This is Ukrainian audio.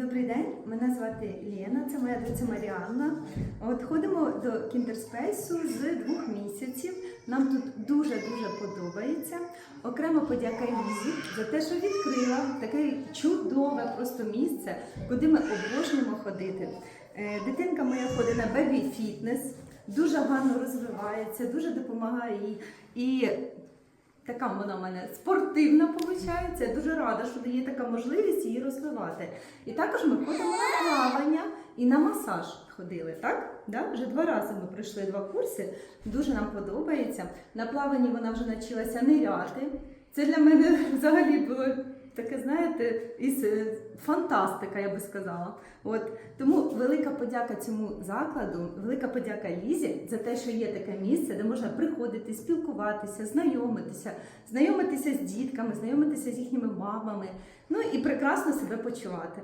Добрий день, мене звати Лена, це моя доця Маріанна. От ходимо до кінтерспейсу з двох місяців. Нам тут дуже дуже подобається. Окремо подяка Лізі за те, що відкрила таке чудове просто місце, куди ми обожнюємо ходити. Е, Дитинка моя ходить на бебі фітнес, дуже гарно розвивається, дуже допомагає їй. І Така вона в мене спортивна виходить. Я дуже рада, що є така можливість її розвивати. І також ми ходимо на плавання і на масаж ходили, так? Да? Вже два рази ми пройшли два курси. Дуже нам подобається. На плаванні вона вже навчилася ниряти. Це для мене взагалі знаєте, із е, фантастика, я би сказала. От тому велика подяка цьому закладу, велика подяка Лізі за те, що є таке місце, де можна приходити, спілкуватися, знайомитися, знайомитися з дітками, знайомитися з їхніми мамами, ну і прекрасно себе почувати.